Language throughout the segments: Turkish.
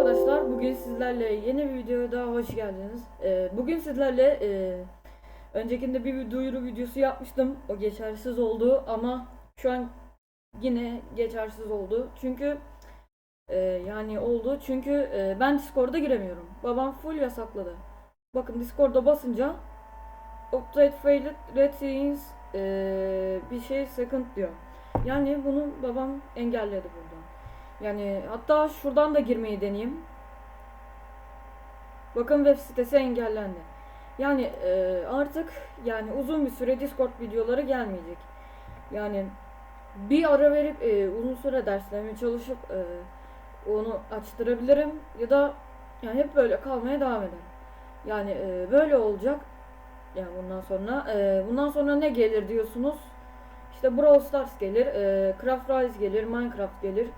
arkadaşlar. Bugün sizlerle yeni bir videoya daha hoş geldiniz. Ee, bugün sizlerle e, öncekinde bir duyuru videosu yapmıştım. O geçersiz oldu ama şu an yine geçersiz oldu. Çünkü e, yani oldu çünkü e, ben Discord'a giremiyorum. Babam full yasakladı. Bakın Discord'a basınca Update failed red e, bir şey second diyor. Yani bunu babam engelledi buradan. Yani hatta şuradan da girmeyi deneyeyim. Bakın web sitesi engellendi. Yani e, artık yani uzun bir süre Discord videoları gelmeyecek. Yani bir ara verip e, uzun süre derslerime çalışıp e, onu açtırabilirim ya da yani hep böyle kalmaya devam eder. Yani e, böyle olacak. Yani bundan sonra e, bundan sonra ne gelir diyorsunuz? İşte Brawl Stars gelir, e, Craft Rise gelir, Minecraft gelir.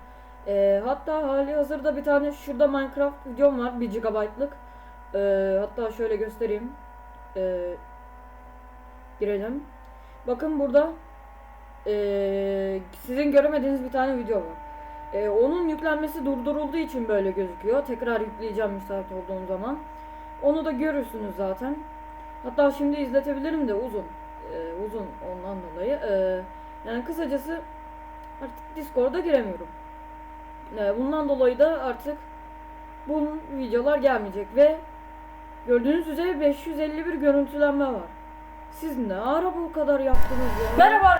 E, hatta hali hazırda bir tane şurada Minecraft videom var 1 GB'lık. E, hatta şöyle göstereyim. E, girelim. Bakın burada e, sizin göremediğiniz bir tane video var. E, onun yüklenmesi durdurulduğu için böyle gözüküyor. Tekrar yükleyeceğim müsait olduğum zaman. Onu da görürsünüz zaten. Hatta şimdi izletebilirim de uzun. E, uzun ondan dolayı. E, yani kısacası artık Discord'a giremiyorum. E, bundan dolayı da artık bu videolar gelmeyecek ve gördüğünüz üzere 551 görüntülenme var. Siz ne ara bu kadar yaptınız ya? Merhaba.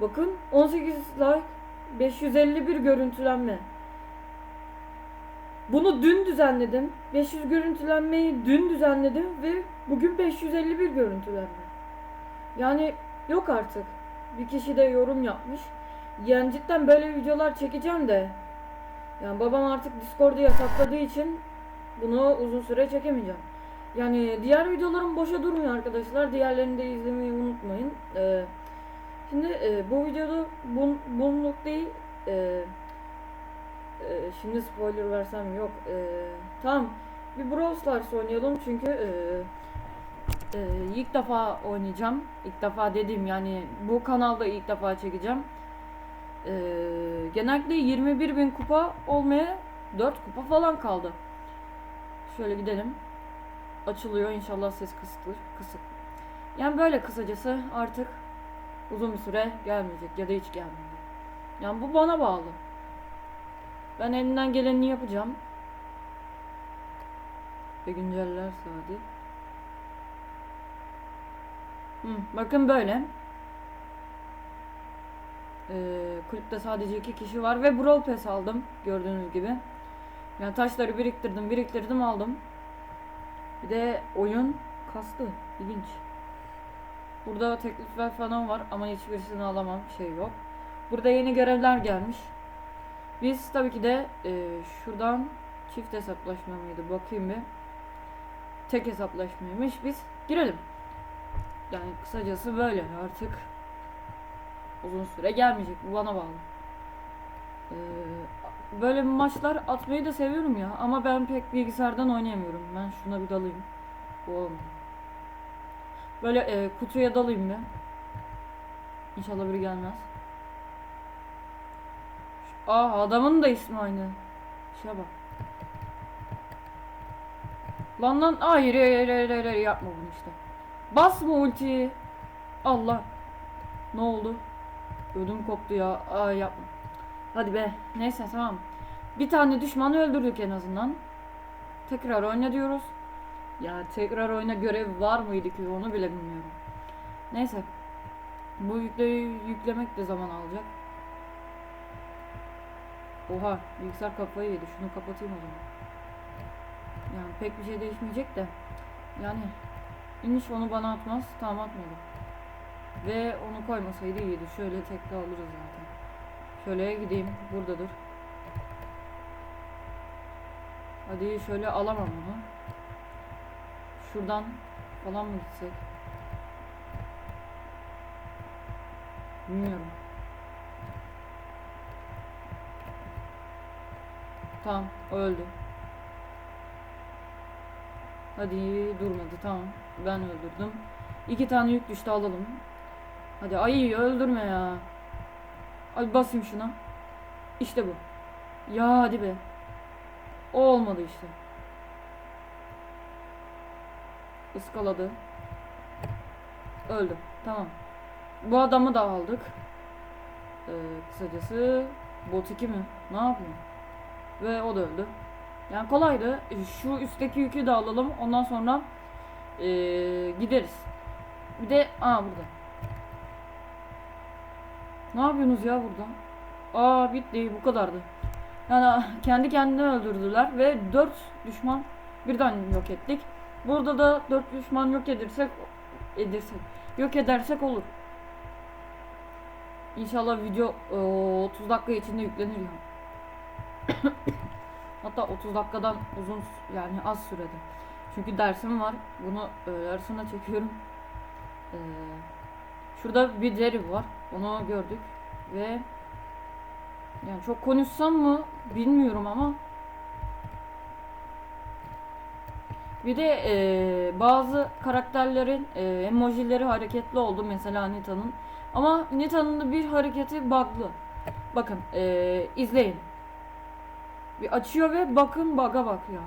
Bakın 18 like 551 görüntülenme. Bunu dün düzenledim. 500 görüntülenmeyi dün düzenledim ve bugün 551 görüntülenme. Yani yok artık. Bir kişi de yorum yapmış. Yani cidden böyle videolar çekeceğim de. Yani babam artık Discord'u yasakladığı için bunu uzun süre çekemeyeceğim. Yani diğer videolarım boşa durmuyor arkadaşlar. Diğerlerini de izlemeyi unutmayın. Ee, Şimdi e, bu videoda bun, bunluk değil. E, e, şimdi spoiler versem yok. E, tamam. Bir Brawl Stars oynayalım çünkü e, e, ilk defa oynayacağım. İlk defa dediğim yani bu kanalda ilk defa çekeceğim. E, genellikle 21 bin kupa olmaya 4 kupa falan kaldı. Şöyle gidelim. Açılıyor inşallah ses kısıtlı kısık. Yani böyle kısacası artık uzun bir süre gelmeyecek ya da hiç gelmeyecek. Yani bu bana bağlı. Ben elimden geleni yapacağım. Ve günceller Sadi. Hı, bakın böyle. Ee, kulüpte sadece iki kişi var ve Brawl Pass aldım gördüğünüz gibi. Yani taşları biriktirdim biriktirdim aldım. Bir de oyun kastı. İlginç. Burada teklifler falan var ama hiçbirisini alamam. Şey yok. Burada yeni görevler gelmiş. Biz tabii ki de e, şuradan çift hesaplaşma mıydı bakayım bir. Tek hesaplaşmaymış. Biz girelim. Yani kısacası böyle artık uzun süre gelmeyecek. Bu bana bağlı. Ee, böyle maçlar atmayı da seviyorum ya ama ben pek bilgisayardan oynayamıyorum. Ben şuna bir dalayım. Bu olmadı. Böyle e, kutuya dalayım bir. İnşallah biri gelmez. Aa adamın da ismi aynı. Şuna bak. Lan lan hayır hayır hayır, hayır yapma bunu işte. Basma ultiyi. Allah. Ne oldu? Ödüm koptu ya. Aa yapma. Hadi be. Neyse tamam. Bir tane düşmanı öldürdük en azından. Tekrar oyna diyoruz. Ya tekrar oyuna görev var mıydı ki onu bile bilmiyorum. Neyse. Bu yükleyi yüklemek de zaman alacak. Oha bilgisayar kafayı yedi. Şunu kapatayım o zaman. Yani pek bir şey değişmeyecek de. Yani iniş onu bana atmaz. Tamam atmadı. Ve onu koymasaydı iyiydi. Şöyle tekrar alırız zaten. Şöyle gideyim. Buradadır. Hadi şöyle alamam onu. Şuradan falan mı gitsek? Bilmiyorum. Tamam, öldü. Hadi durmadı, tamam. Ben öldürdüm. İki tane yük düştü alalım. Hadi ay öldürme ya. Hadi basayım şuna. İşte bu. Ya hadi be. O olmadı işte. Iskaladı. Öldü. Tamam. Bu adamı da aldık. Ee, kısacası bot 2 mi? Ne yapıyor? Ve o da öldü. Yani kolaydı. Şu üstteki yükü de alalım. Ondan sonra ee, gideriz. Bir de aa burada. Ne yapıyorsunuz ya burada? Aa bitti bu kadardı. Yani kendi kendine öldürdüler ve 4 düşman birden yok ettik. Burada da 4 düşman yok edirsek edirsek yok edersek olur. İnşallah video e, 30 dakika içinde yüklenir ya. Hatta 30 dakikadan uzun yani az sürede. Çünkü dersim var. Bunu öğle arasında çekiyorum. Ee, şurada bir deri var. Onu gördük ve yani çok konuşsam mı bilmiyorum ama bir de e, bazı karakterlerin e, emojileri hareketli oldu mesela Nita'nın ama Nita'nın da bir hareketi bug'lı. Bakın e, izleyin. Bir açıyor ve bakın bug'a bak ya.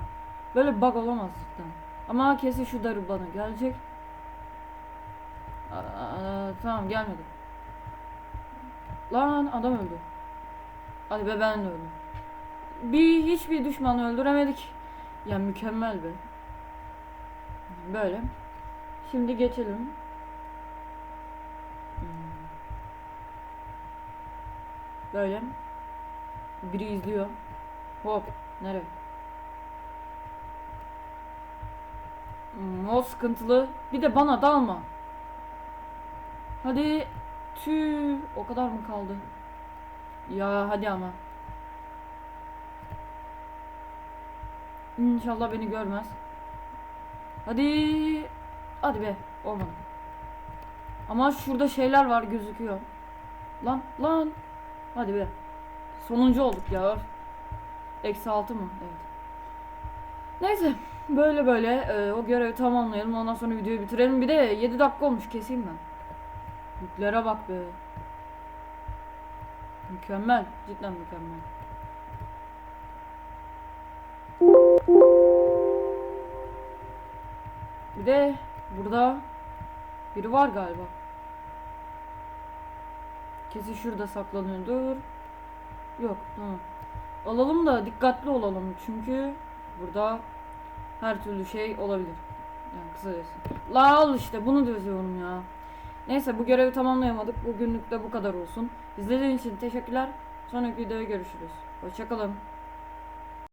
Böyle bug olamaz cidden. Ama kesin şu darı bana gelecek. Aa, tamam gelmedi. Lan adam öldü. Hadi be ben öldüm. Bir hiçbir düşman öldüremedik. Ya mükemmel be. Böyle. Şimdi geçelim. Hmm. Böyle. Biri izliyor. Hop. Nereye? Hmm, o sıkıntılı. Bir de bana dalma. Hadi. Tüh. O kadar mı kaldı? Ya hadi ama. İnşallah beni görmez. Hadi. Hadi be. Olmadı. Ama şurada şeyler var gözüküyor. Lan lan. Hadi be. Sonuncu olduk ya. Eksi altı mı? Evet. Neyse. Böyle böyle e, o görevi tamamlayalım. Ondan sonra videoyu bitirelim. Bir de 7 dakika olmuş keseyim ben. Yüklere bak be. Mükemmel. Cidden mükemmel. Bir de burada biri var galiba. Kesin şurada saklanıyordur. Yok tamam. Alalım da dikkatli olalım çünkü burada her türlü şey olabilir. Yani kısacası. La al işte bunu diyorum ya. Neyse bu görevi tamamlayamadık. Bugünlük de bu kadar olsun. İzlediğiniz için teşekkürler. Sonraki videoda görüşürüz. Hoşçakalın.